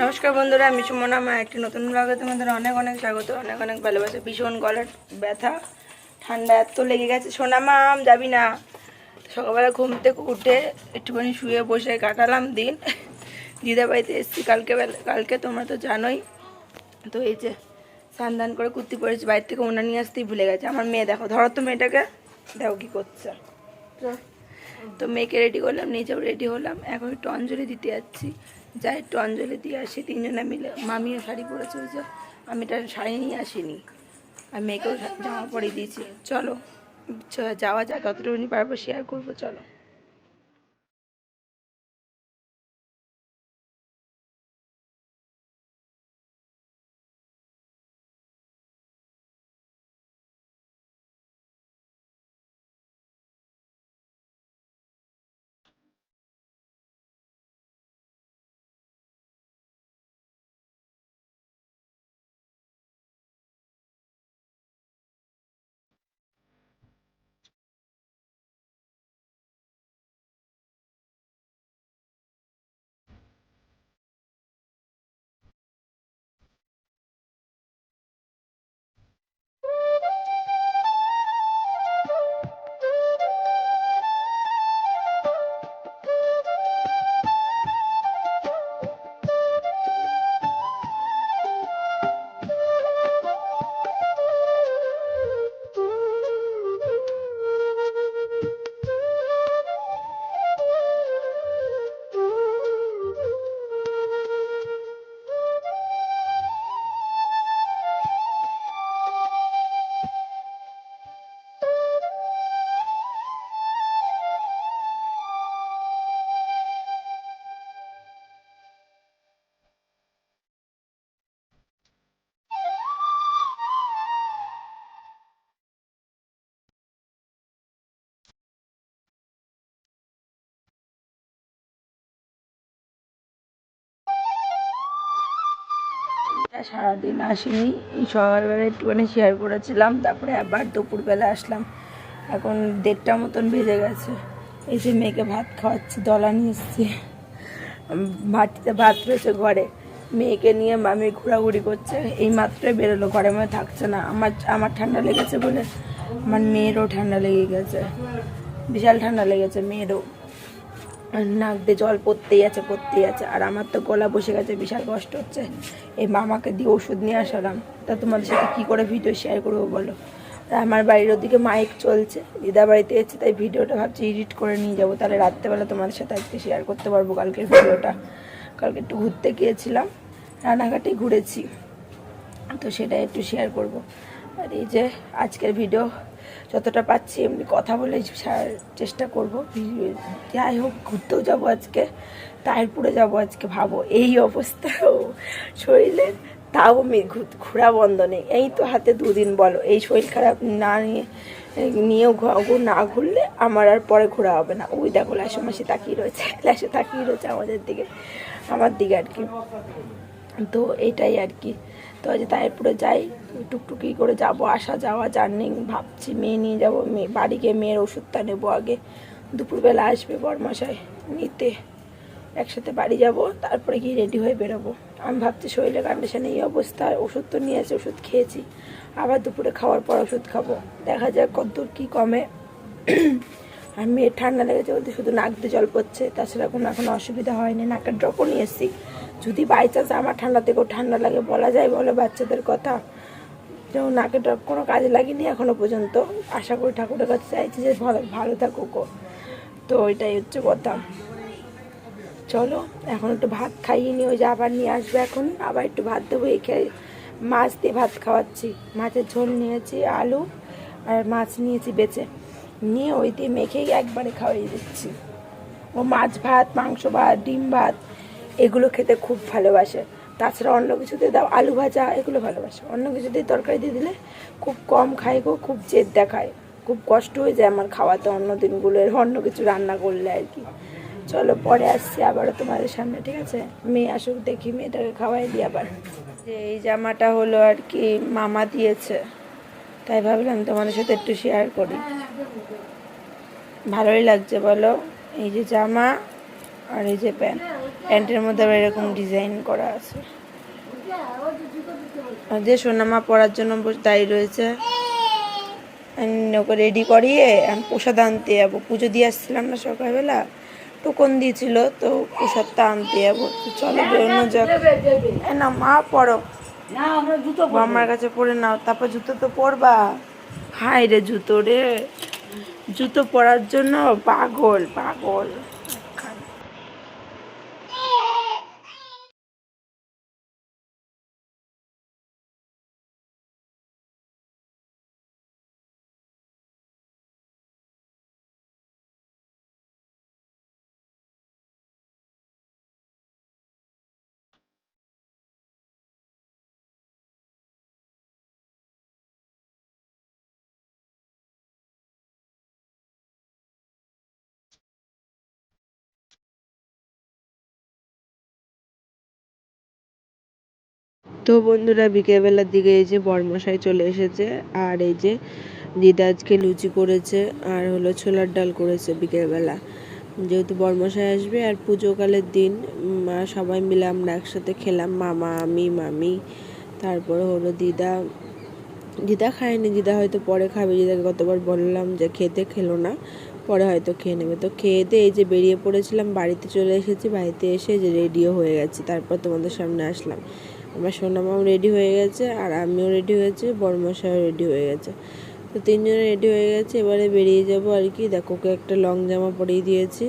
নমস্কার বন্ধুরা, আমি সুমনা মা, একটি নতুন ব্লগে তোমাদের অনেক অনেক স্বাগত, অনেক অনেক ভালোবাসা, ভীষণ গলার ব্যথা, ঠান্ডা এত লেগে গেছে। সোনা মাম যাবি না? সকালবেলা ঘুম থেকে উঠে একটুখানি শুয়ে বসে কাটালাম দিন। দিদা বাড়িতে এসেছি কালকে কালকে তোমরা তো জানোই। তো এই যে স্নান করে কুর্তি পরেছি, বাইরে থেকে ওনা নিয়ে আসতেই ভুলে গেছে। আমার মেয়ে দেখো, ধরো তো মেয়েটাকে, দেখো কী করছে। তো মেয়েকে রেডি করলাম নিজেও রেডি হলাম। এখন একটু অঞ্জলি দিতে যাচ্ছি। যাই, একটু অঞ্জলি দিয়ে আসি, তিনজনে মিলে। মামিও শাড়ি পরেছে ওই যে আমি তার শাড়ি নিয়ে আসিনি। আর মেয়েকেও জামা পরে দিয়েছি। চলো যাওয়া যাক কতটুকুনি পারব শেয়ার করব, চলো। সারাদিন আসিনি। সকালবেলা একটুখানি শেয়ার করেছিলাম, তারপরে আবার দুপুরবেলা আসলাম। এখন দেড়টা মতন বেজে গেছে। এই যে মেয়েকে ভাত খাওয়াচ্ছি, দলা নিয়ে এসছি। ভাটিতে ভাত রয়েছে ঘরে। মেয়েকে নিয়ে মামি ঘোরাঘুরি করছে। এই মাত্রই বেরোলো, ঘরে মধ্যে থাকছে না। আমার আমার ঠান্ডা লেগেছে বলে আমার মেয়েরও ঠান্ডা লেগে গেছে। বিশাল ঠান্ডা লেগেছে, মেয়েরও। নাক দিয়ে জল পড়তেই আছে পড়তেই আছে। আর আমার তো গলা বসে গেছে, বিশাল কষ্ট হচ্ছে। এই মামাকে দিয়ে ওষুধ নিয়ে আসলাম। তা তোমাদের সাথে কী করে ভিডিও শেয়ার করব বলো? আমার বাড়ির ওদিকে মাইক চলছে, দিদা বাড়িতে এসেছে, তাই ভিডিওটা ভাবছি এডিট করে নিয়ে যাব। তাহলে রাত্রেবেলা তোমাদের সাথে আজকে শেয়ার করতে পারব কালকের ভিডিওটা। কালকে একটু ঘুরতে গিয়েছিলাম, রানাঘাটে ঘুরেছি। তো সেটা একটু শেয়ার করব। আর এই যে আজকের ভিডিও যতটা পাচ্ছি, এমনি কথা বলে চেষ্টা করব। যাই হোক, ঘুরতেও যাব আজকে। তারপুরে যাব আজকে, ভাবো। এই অবস্থা, ও শরীরে। তাও ঘোরা বন্ধ নেই। এই তো হাতে দুদিন বলো, এই শরীর খারাপ না নিয়ে, নিয়েও না ঘুরলে আমার আর পরে ঘোরা হবে না। ওই দেখো লাশো মাসে তাকিয়ে রয়েছে লাশো তাকিয়ে রয়েছে আমাদের দিকে, আমার দিকে আর কি। তো এটাই আর কি। তো আজ তাইরপুরে যাই, টুকটুকি করে যাব, আসা যাওয়া, জার্নি, ভাবছি মেয়ে নিয়ে যাব, মেয়ে, বাড়ি গিয়ে মেয়ের ওষুধটা নেব আগে। দুপুরবেলা আসবে বরমাসায় নিতে, একসাথে বাড়ি যাব, তারপরে গিয়ে রেডি হয়ে বেরোবো। আমি ভাবছি শরীরের কন্ডিশনে এই অবস্থা, ওষুধ তো নিয়েছে ওষুধ খেয়েছি। আবার দুপুরে খাওয়ার পর ওষুধ খাব। দেখা যাক কতদূর কী কমে। আর মেয়ের ঠান্ডা লেগেছে বলতে শুধু নাক দিয়ে জল পড়ছে, তাছাড়া কোনো এখন অসুবিধা হয়নি, নাকের ড্রপও নিয়ে এসেছি। যদি বাই চান্স আমার ঠান্ডা থেকেও ঠান্ডা লাগে, বলা যায় বলে বাচ্চাদের কথা, যেমন ড্রপ কোনো কাজে লাগেনি এখনও পর্যন্ত, আশা করি ঠাকুরের কাছে চাইছি যে ভালো ভালো থাকুক। তো ওইটাই হচ্ছে কথা। চলো, এখন একটু ভাত খাইয়ে নিয়ে ওই যে আবার নিয়ে আসবে এখন, আবার একটু ভাত দেবো, এই খেয়ে মাছ দিয়ে ভাত খাওয়াচ্ছি। মাছের ঝোল নিয়েছি, আলু, আর মাছ নিয়েছি বেচে। নিয়ে ওই দিয়ে মেখেই একবারে খাওয়াই দিচ্ছি। ও মাছ ভাত, মাংস ভাত, ডিম ভাত এগুলো খেতে খুব ভালোবাসে। তাছাড়া অন্য কিছুতে দাও, আলু ভাজা, এগুলো ভালোবাসে। অন্য কিছু দিয়ে তরকারি দিয়ে দিলে খুব কম খায় গো, খুব জেদ দেখায়। খুব কষ্ট হয়ে যায় আমার খাওয়াতে অন্য দিনগুলো অন্য কিছু রান্না করলে আর কি। চলো, পরে আসছি আবারও তোমাদের সামনে, ঠিক আছে? মেয়ে আসুক, দেখি মেয়েটাকে খাওয়াই দিই আবার। যে এই জামাটা হলো আর কি মামা দিয়েছে। তাই ভাবলাম তোমাদের সাথে একটু শেয়ার করি। ভালোই লাগছে বলো, এই যে জামা। আর এই যে প্যান্ট প্যান্টের মধ্যে আবার এরকম ডিজাইন করা আছে। যে সোনামা পড়ার জন্য দাঁড়িয়ে রয়েছে ওকে রেডি করিয়ে আমি প্রসাদ আনতে যাব। পুজো দিয়ে আসছিলাম না সকালবেলা টোকন দিয়েছিল তো প্রসাদটা আনতে যাব। চলো বেরোনো যাক। না মা পড়ো আমরা কাছে পরে নাও। তারপর জুতো তো পরবা। হাই রে জুতো রে। জুতো পরার জন্য পাগল পাগল। তো বন্ধুরা, বিকেলবেলার দিকে এই যে বরমশাই চলে এসেছে, আর এই যে দিদা আজকে লুচি করেছে, আর হলো ছোলার ডাল করেছে বিকেলবেলা। যেহেতু বরমশাই আসবে, আর পুজোকালের দিন মা সবাই মিলে আমরা একসাথে খেলাম, মামা, আমি, মামি, তারপরে হলো দিদা। দিদা খায়নি, দিদা হয়তো পরে খাবে, দিদাকে কতবার বললাম যে খেতে খেলো না। পরে হয়তো খেয়ে নেবে। তো খেয়ে দিয়ে এই যে বেরিয়ে পড়েছিলাম, বাড়িতে চলে এসেছি, বাড়িতে এসে যে রেডিও হয়ে গেছি। তারপর তোমাদের সামনে আসলাম। আমার সোনামাও রেডি হয়ে গেছে আর আমিও রেডি হয়েছি বড়মশাইও রেডি হয়ে গেছে। তো তিনজন রেডি হয়ে গেছে, এবারে বেরিয়ে যাব আর কি। দেখো, ওকে একটা লং জামা পরিয়ে দিয়েছি।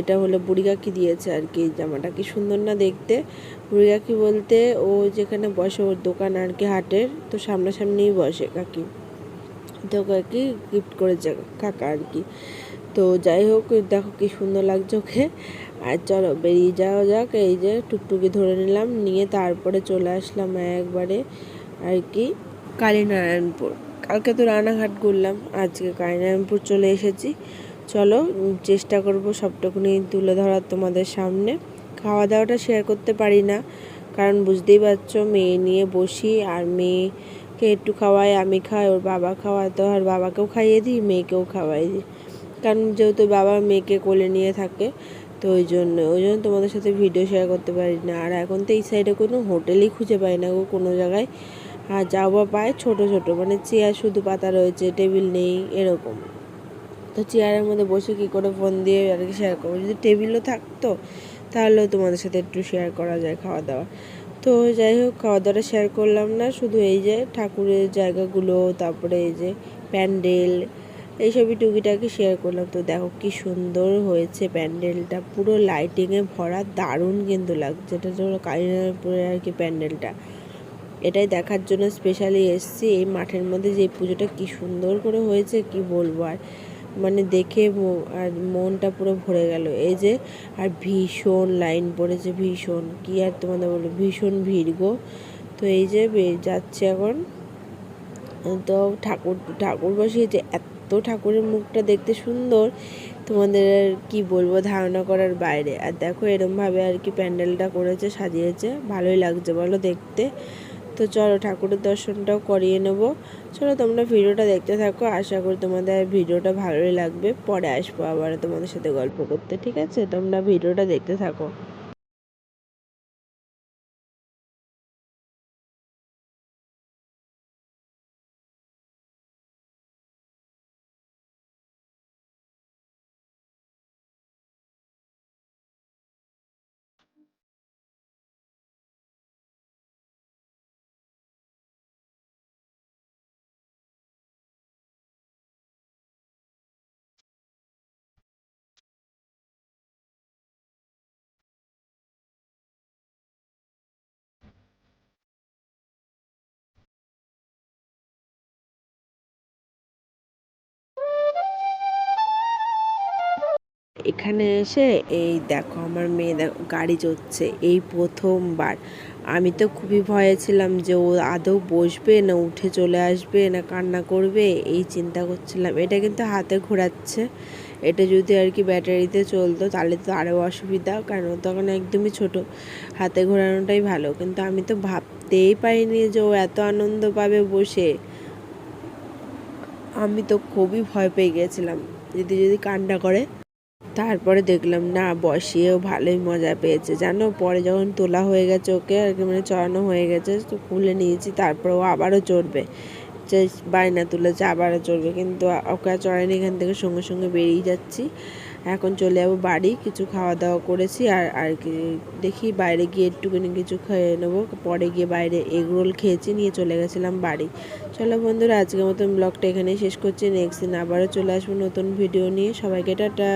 এটা হলো বুড়ি কাকি দিয়েছে আর কি জামাটা। কি সুন্দর না দেখতে। বুড়ি কাকি বলতে ও যেখানে বসে, ওর দোকান আর কি হাটের, তো সামনাসামনিই বসে কাকি। তো কাকি গিফট করেছে কাকা আর কি। তো যাই হোক, দেখো কি সুন্দর লাগছে ওকে আর চলো, বেরিয়ে যাওয়া যাক, এই যে টুকটুকি ধরে নিলাম, নিয়ে তারপরে চলে আসলাম একবারে আর কি কালীনারায়ণপুর কালকে তো রানাঘাট ঘুরলাম, আজকে কালীনারায়ণপুর চলে এসেছি। চলো, চেষ্টা করব সবটুকুনি তুলে ধরার তোমাদের সামনে। খাওয়া দাওয়াটা শেয়ার করতে পারি না, কারণ বুঝতেই পারছ, মেয়ে নিয়ে বসি, আর মেয়েকে একটু খাওয়াই আমি খাই, ওর বাবা খাওয়ায়, তো আর বাবাকেও খাইয়ে দিই, মেয়েকেও খাওয়াই দিই। কারণ যেহেতু বাবা মেয়েকে কোলে নিয়ে থাকে, তো ওই জন্য ওই জন্য তোমাদের সাথে ভিডিও শেয়ার করতে পারি না। আর এখন তো এই সাইডে কোনো হোটেলই খুঁজে পাই না গো, কোনো জায়গায়। আর যাওয়া পায়, ছোট ছোট মানে চেয়ার শুধু পাতা রয়েছে টেবিল নেই, এরকম। তো চেয়ারের মধ্যে বসে কী করে ফোন দিয়ে আর কি শেয়ার করব? যদি টেবিলও থাকতো, তাহলেও তোমাদের সাথে একটু শেয়ার করা যায় খাওয়া দাওয়া তো যাই হোক খাওয়া দাওয়াটা শেয়ার করলাম না। শুধু এই যে ঠাকুরের জায়গাগুলো, তারপরে এই যে প্যান্ডেল, এইসবই টুকিটাকি শেয়ার করলাম। তো দেখো কি সুন্দর হয়েছে প্যান্ডেলটা। পুরো লাইটিংয়ে ভরা, দারুণ কিন্তু লাগছে। এটা হলো কালীনারায়ণপুরের আর কি প্যান্ডেলটা। এটাই দেখার জন্য স্পেশালি এসেছি। এই মাঠের মধ্যে যে পুজোটা কি সুন্দর করে হয়েছে, কি বলব আর। মানে দেখে আর মনটা পুরো ভরে গেল। এই যে, আর ভীষণ লাইন পড়েছে, ভীষণ। কি আর তোমাদের বলব? ভীষণ ভিড় গো। তো এই যে যাচ্ছে এখন। তো ঠাকুর ঠাকুর বসিয়েছে এত ঠাকুরের মুখটা দেখতে সুন্দর, তোমাদের আর কি বলব? ধারণা করার বাইরে। আর দেখো, এরমভাবে আর কি প্যান্ডেলটা করেছে, সাজিয়েছে। ভালোই লাগছে, বলো দেখতে। তো চলো ঠাকুরের দর্শনটাও করিয়ে নেব। চলো তোমরা ভিডিওটা দেখতে থাকো, আশা করি তোমাদের ভিডিওটা ভালোই লাগবে। পরে আসব আবার তোমাদের সাথে গল্প করতে, ঠিক আছে? তোমরা ভিডিওটা দেখতে থাকো। এখানে এসে, এই দেখো আমার মেয়ে দেখো, গাড়ি চড়ছে, এই প্রথমবার। আমি তো খুবই ভয়ে ছিলাম যে ও আদৌ বসবে না, উঠে চলে আসবে না, কান্না করবে, এই চিন্তা করছিলাম। এটা কিন্তু হাতে ঘোরাচ্ছে। এটা যদি আর কি ব্যাটারিতে চলতো, তাহলে তো আরও অসুবিধা, কারণ তখন একদমই ছোট। হাতে ঘোরানোটাই ভালো। কিন্তু আমি তো ভাবতেই পারিনি যে ও এত আনন্দ পাবে বসে। আমি তো খুবই ভয় পেয়ে গেছিলাম। যদি যদি কান্না করে তারপরে দেখলাম, না, বসিয়েও ভালোই মজা পেয়েছে। জানো, পরে যখন তোলা হয়ে গেছে ওকে, আর কি মানে চড়ানো হয়ে গেছে, তো খুলে নিয়েছি, তারপরে ও আবারও চড়বে। বায়না তুলেছে, আবারও চড়বে। কিন্তু ওকে আর চড়াইনি এখান থেকে সঙ্গে সঙ্গে বেরিয়ে যাচ্ছি। এখন চলে যাব বাড়ি, কিছু খাওয়া দাওয়া করেছি, আর আর কি, দেখি বাইরে গিয়ে একটুখানি কিছু খেয়ে নেব। পরে গিয়ে বাইরে এগ রোল খেয়েছি, নিয়ে চলে গেছিলাম বাড়ি। চলো বন্ধুরা, আজকের মতন ব্লগটা এখানেই শেষ করছি। নেক্সট দিন আবারও চলে আসব নতুন ভিডিও নিয়ে। সবাইকে টাটা।